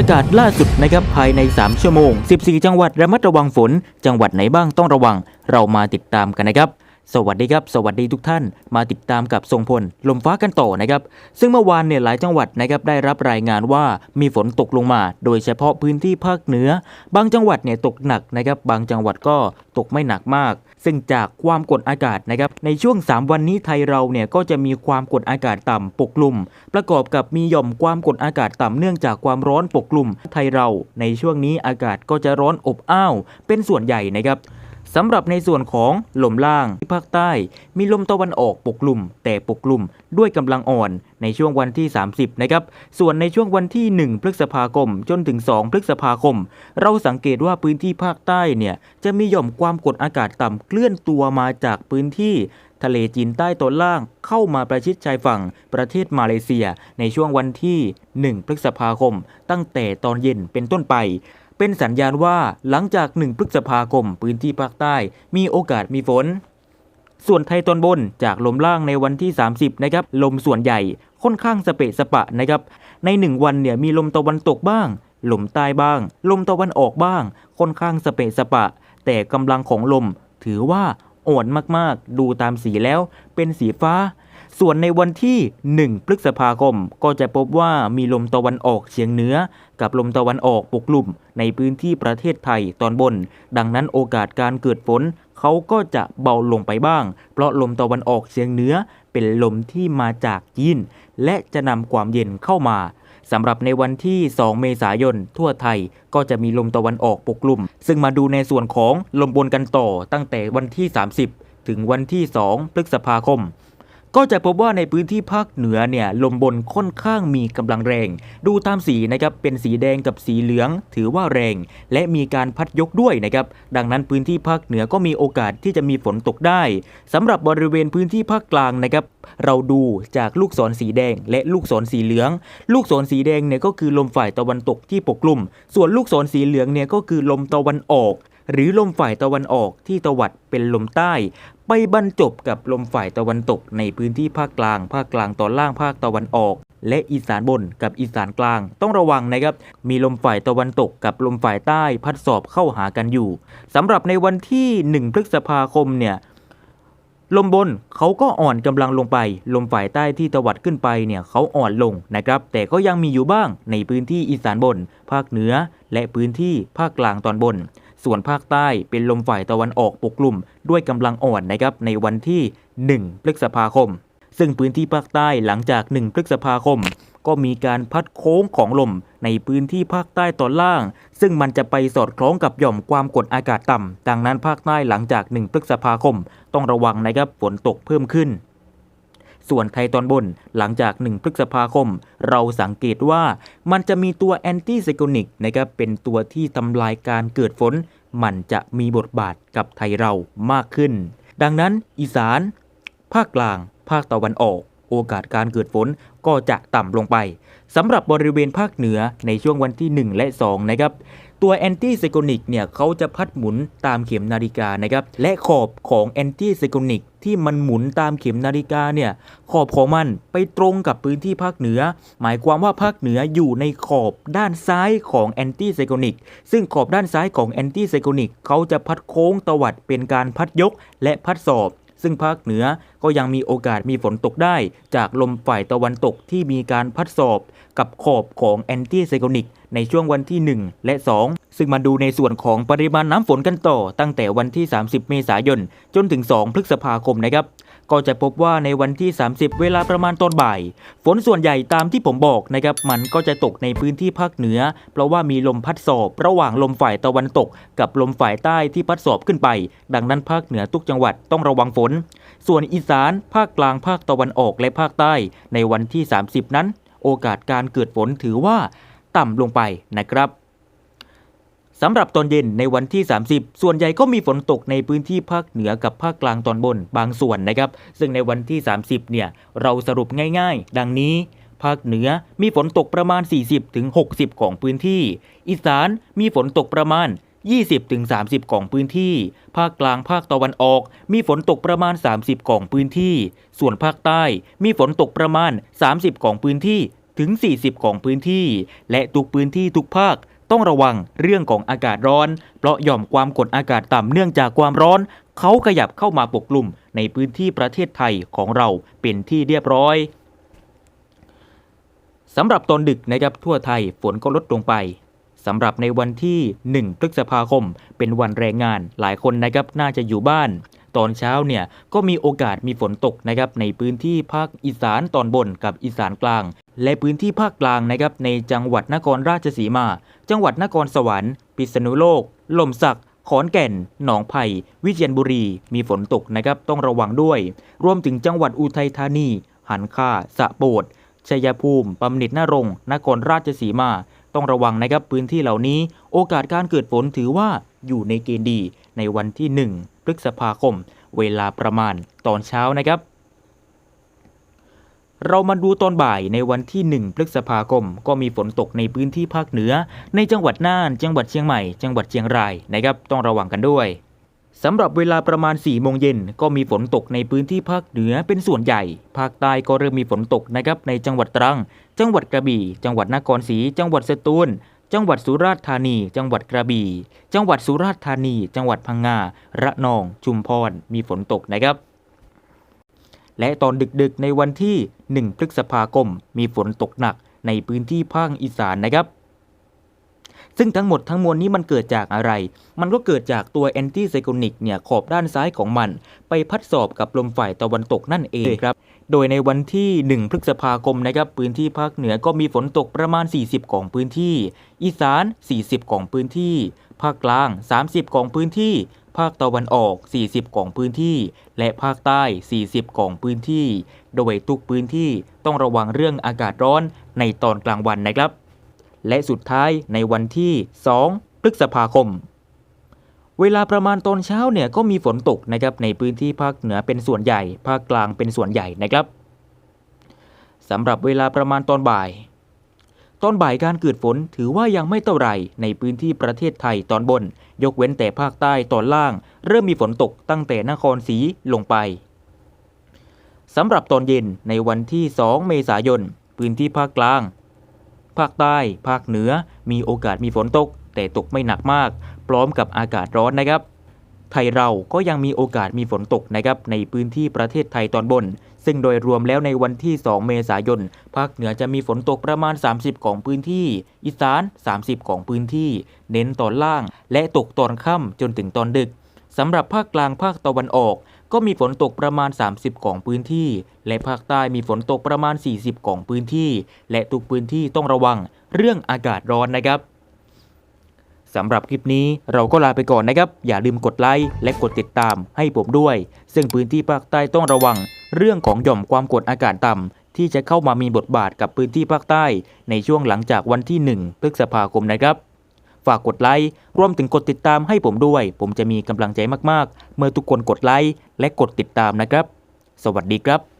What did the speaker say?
ประกาศล่าสุดนะครับภายใน 3 ชั่วโมง 14 จังหวัดระมัดระวังฝน จังหวัดไหนบ้างต้องระวัง เรามาติดตามกันนะครับ สวัสดีครับ สวัสดีทุกท่านมาติดตามกับทรงพล ลมฟ้ากันต่อนะครับ ซึ่งเมื่อวานเนี่ยหลายจังหวัดนะครับได้รับรายงานว่ามีฝนตกลงมา โดยเฉพาะพื้นที่ภาคเหนือ บางจังหวัดเนี่ยตกหนักนะครับ บางจังหวัดก็ตกไม่หนักมาก ซึ่งจากความกดอากาศนะครับในช่วง 3 วันนี้ไทยเราเนี่ยก็จะมีความกดอากาศต่ำปกคลุมประกอบกับมีหย่อมความกดอากาศต่ำเนื่องจากความร้อนปกคลุมไทยเราในช่วงนี้อากาศก็จะร้อนอบอ้าวเป็นส่วนใหญ่นะครับ สำหรับในส่วนของลมล่างที่ภาคใต้ มีลมตะวันออกปกคลุมแต่ปกคลุมด้วยกำลังอ่อนในช่วงวันที่ 30 นะครับ ส่วนในช่วงวันที่ 1 พฤษภาคม จนถึง 2 พฤษภาคม เราสังเกตว่าพื้นที่ภาคใต้เนี่ยจะมีหย่อมความกดอากาศต่ำเคลื่อนตัวมาจากพื้นที่ทะเลจีนใต้ตอนล่างเข้ามาประชิดชายฝั่งประเทศมาเลเซีย ในช่วงวันที่ 1 พฤษภาคม ตั้งแต่ตอนเย็นเป็นต้นไป เป็นสัญญาณว่าหลังจาก 1 พฤษภาคมพื้นที่ภาคใต้ มีโอกาสมีฝน ส่วนไทยตอนบนจากลมล่างในวันที่ 30 นะครับ ลมส่วนใหญ่ค่อนข้างสเปะสปะนะครับ ใน 1 วันเนี่ยมีลมตะวันตกบ้าง ลมใต้บ้าง ลมตะวันออกบ้าง ค่อนข้างสเปะสปะ แต่กำลังของลมถือว่าอ่อนมากๆ ดูตามสีแล้วเป็นสีฟ้า ส่วนในวันที่ 1 พฤษภาคม ก็จะพบว่ามีลมตะวันออกเฉียงเหนือ กับลมตะวันออกปกคลุมในพื้นที่ประเทศไทยตอนบน ดังนั้นโอกาสการเกิดฝนเขาก็จะเบาลงไปบ้าง เพราะลมตะวันออกเฉียงเหนือ เป็นลมที่มาจากจีนและจะนำความเย็นเข้ามาสำหรับในวันที่ 2 เมษายน ทั่วไทยก็จะมีลมตะวันออกปกคลุมซึ่งมาดูในส่วนของลมบนกันต่อตั้งแต่วันที่ 30 ถึงวันที่ 2 พฤษภาคม ก็จะพบว่าในพื้นที่ภาคเหนือเนี่ยลมบนค่อนข้างมีกำลังแรง ดูตามสีนะครับเป็นสีแดงกับสีเหลือง ถือว่าแรง และมีการพัดยกด้วยนะครับดังนั้นพื้นที่ภาคเหนือก็มีโอกาสที่จะมีฝนตกได้สำหรับบริเวณพื้นที่ภาคกลางนะครับเราดูจากลูกศรสีแดง และลูกศรสีเหลือง ลูกศรสีแดงเนี่ยก็คือลมฝ่ายตะวันตกที่ปกคลุม ส่วนลูกศรสีเหลืองเนี่ยก็คือลมตะวันออกหรือลมฝ่ายตะวันออกที่ตะวัดเป็นลมใต้ ไปบรรจบกับลมฝ่ายตะวันตกในพื้นที่ภาคกลาง ภาคกลางตอนล่างภาคตะวันออก และอีสานบนกับอีสานกลาง ต้องระวังนะครับ มีลมฝ่ายตะวันตกกับลมฝ่ายใต้พัดสอบเข้าหากันอยู่สำหรับในวันที่ 1 พฤษภาคมเนี่ยลมบนเขาก็อ่อนกำลังลงไป ลมฝ่ายใต้ที่ตวัดขึ้นไปเนี่ยเขาอ่อนลงนะครับ แต่ก็ยังมีอยู่บ้างในพื้นที่อีสานบน ภาคเหนือ และพื้นที่ภาคกลางตอนบน ส่วนภาคใต้เป็นลมฝ่ายตะวันออกปกคลุมด้วยกำลังอ่อนนะครับในวันที่ 1 พฤษภาคม ซึ่งพื้นที่ภาคใต้หลังจาก 1 พฤษภาคม ก็มีการพัดโค้งของลมในพื้นที่ภาคใต้ตอนล่าง ซึ่งมันจะไปสอดคล้องกับหย่อมความกดอากาศต่ำดังนั้นภาคใต้หลังจาก 1 พฤษภาคม ต้องระวังนะครับฝนตกเพิ่มขึ้นส่วนไทยตอนบนหลังจาก 1 พฤษภาคม เราสังเกตว่ามันจะมีตัวแอนตี้ไซโคนิกนะครับเป็นตัวที่ทำลายการเกิดฝน มันจะมีบทบาทกับไทยเรามากขึ้น ดังนั้นอีสาน ภาคกลาง ภาคตะวันออก โอกาสการเกิดฝนก็จะต่ำลงไปสำหรับบริเวณภาคเหนือในช่วงวันที่ 1 และ 2 นะครับ ตัวแอนตี้ไซโคนิกเนี่ยเขาจะพัดหมุนตามเข็มนาฬิกานะครับ และขอบของแอนตี้ไซโคนิกที่มันหมุนตามเข็มนาฬิกาเนี่ยขอบของมันไปตรงกับพื้นที่ภาคเหนือ หมายความว่าภาคเหนืออยู่ในขอบด้านซ้ายของแอนตี้ไซโคนิกซึ่งขอบด้านซ้ายของแอนตี้ไซโคนิกเขาจะพัดโค้งตวัดเป็นการพัดยกและพัดสอบ ซึ่งภาคเหนือก็ยังมีโอกาสมีฝนตกได้ จากลมฝ่ายตะวันตกที่มีการพัดสอบ กับขอบของแอนตี้ไซโคนิกในช่วงวันที่ 1 และ 2 ซึ่งมาดูในส่วนของปริมาณน้ำฝนกันต่อ ตั้งแต่วันที่ 30 เมษายน จนถึง 2 พฤษภาคมนะครับ ก็จะพบว่าในวันที่ 30 เวลาประมาณตอนบ่าย ฝนส่วนใหญ่ตามที่ผมบอกนะครับมันก็จะตกในพื้นที่ภาคเหนือ เพราะว่ามีลมพัดสอบ ระหว่างลมฝ่ายตะวันตก กับลมฝ่ายใต้ที่พัดสอบขึ้นไป ดังนั้นภาคเหนือทุกจังหวัดต้องระวังฝน ส่วนอีสาน ภาคกลางภาคตะวันออกและภาคใต้ ในวันที่ 30 นั้น โอกาสการเกิดฝนถือว่า ต่ำลงไปนะครับ สำหรับตอนเย็นในวันที่ 30 ส่วนใหญ่ก็มีฝนตกในพื้นที่ภาคเหนือกับภาคกลางตอนบนบางส่วนนะครับ ซึ่งในวันที่ 30 เนี่ยเราสรุปง่ายๆ ดังนี้ ภาคเหนือมีฝนตกประมาณ 40-60 ของพื้นที่ อีสานมีฝนตกประมาณ 20-30 ของพื้นที่ ภาคกลางภาคตะวันออก มีฝนตกประมาณ 30 ของพื้นที่ ส่วนภาคใต้มีฝนตกประมาณ 30 ของพื้นที่ถึง 40 ของพื้นที่ และทุกพื้นที่ทุกภาค ต้องระวังเรื่องของอากาศร้อน เพราะหย่อมความกดอากาศต่ำเนื่องจากความร้อน เขาขยับเข้ามาปกคลุมในพื้นที่ประเทศไทยของเราเป็นที่เรียบร้อยสำหรับตอนดึกนะครับทั่วไทยฝนก็ลดลงไปสำหรับในวันที่ 1 พฤษภาคม เป็นวันแรงงาน หลายคนนะครับน่าจะอยู่บ้าน ตอนเช้าเนี่ยก็มีโอกาสมีฝนตกนะครับในพื้นที่ภาคอีสานตอนบนกับอีสานกลาง และพื้นที่ภาคกลางนะครับในจังหวัดนครราชสีมา จังหวัดนครสวรรค์ พิษณุโลกลมสักขอนแก่น หนองไผ่ วิเชียรบุรี มีฝนตกนะครับ ต้องระวังด้วย รวมถึงจังหวัดอุทัยธานี หันค่า สะโบด ชัยภูมิบำน็จนรงค์นครราชสีมา ต้องระวังนะครับ พื้นที่เหล่านี้ โอกาสการเกิดฝนถือว่าอยู่ในเกณฑ์ดีในวันที่ 1 พฤษภาคม เวลาประมาณตอนเช้านะครับ เรามาดูตอนบ่ายในวันที่ 1 พฤษภาคม ก็มีฝนตกในพื้นที่ภาคเหนือ ในจังหวัดน่าน จังหวัดเชียงใหม่ จังหวัดเชียงรายนะครับ ต้องระวังกันด้วยสำหรับเวลาประมาณ 4 โมงเย็นก็มีฝนตกในพื้นที่ภาคเหนือเป็นส่วนใหญ่ ภาคใต้ก็เริ่มมีฝนตกนะครับในจังหวัดตรัง จังหวัดกระบี่ จังหวัดนครศรี จังหวัดสตูล จังหวัดสุราษฎร์ธานี จังหวัดกระบี่ จังหวัดสุราษฎร์ธานี จังหวัดพังงา ระนอง ชุมพร มีฝนตกนะครับ และตอนดึกๆในวันที่ 1 พฤษภาคม มีฝนตกหนักในพื้นที่ภาคอีสานนะครับ ซึ่งทั้งหมดทั้งมวลนี้มันเกิดจากอะไร มันก็เกิดจากตัวแอนตี้ไซโคนิกเนี่ยขอบด้านซ้ายของมัน ไปพัดสอบกับลมฝ่ายตะวันตกนั่นเองครับ โดยในวันที่ 1 พฤษภาคมนะครับพื้นที่ภาคเหนือก็มีฝนตกประมาณ 40 ของพื้นที่ อีสาน 40 ของพื้นที่ ภาคกลาง 30 ของพื้นที่ ภาคตะวันออก 40 ของพื้นที่ และภาคใต้ 40 ของพื้นที่ โดยทุกพื้นที่ต้องระวังเรื่องอากาศร้อนในตอนกลางวันนะครับ และสุดท้ายในวันที่ 2 พฤษภาคม เวลาประมาณตอนเช้าเนี่ยก็มีฝนตกนะครับในพื้นที่ภาคเหนือเป็นส่วนใหญ่ ภาคกลางเป็นส่วนใหญ่นะครับสำหรับเวลาประมาณตอนบ่าย ตอนบ่ายการเกิดฝนถือว่ายังไม่เท่าไหร่ในพื้นที่ประเทศไทยตอนบน ยกเว้นแต่ภาคใต้ตอนล่าง เริ่มมีฝนตกตั้งแต่นครศรีลงไปสำหรับตอนเย็นในวันที่ 2 เมษายน พื้นที่ภาคกลาง ภาคใต้ ภาคเหนือ มีโอกาสมีฝนตก แต่ตกไม่หนักมาก พร้อมกับอากาศร้อนนะครับ ไทยเราก็ยังมีโอกาสมีฝนตกนะครับในพื้นที่ประเทศไทยตอนบน ซึ่งโดยรวมแล้วในวันที่ 2 เมษายน ภาคเหนือจะมีฝนตกประมาณ 30 ของพื้นที่ อีสาน 30 ของพื้นที่ เน้นตอนล่าง และตกตอนค่ำจนถึงตอนดึกสำหรับภาคกลางภาคตะวันออก ก็มีฝนตกประมาณ 30 ของพื้นที่ และภาคใต้มีฝนตกประมาณ 40 ของพื้นที่ และทุกพื้นที่ต้องระวังเรื่องอากาศร้อนนะครับ สำหรับคลิปนี้เราก็ลาไปก่อนนะครับ อย่าลืมกดไลค์และกดติดตามให้ผมด้วย ซึ่งพื้นที่ภาคใต้ต้องระวัง เรื่องของหย่อมความกดอากาศต่ำที่จะเข้ามามีบทบาทกับพื้นที่ภาคใต้ ในช่วงหลังจากวันที่ 1 พฤษภาคมนะครับ ฝากกดไลค์รวมถึงกดติดตามให้ผมด้วย ผมจะมีกำลังใจมากๆ เมื่อทุกคนกดไลค์และกดติดตามนะครับ สวัสดีครับ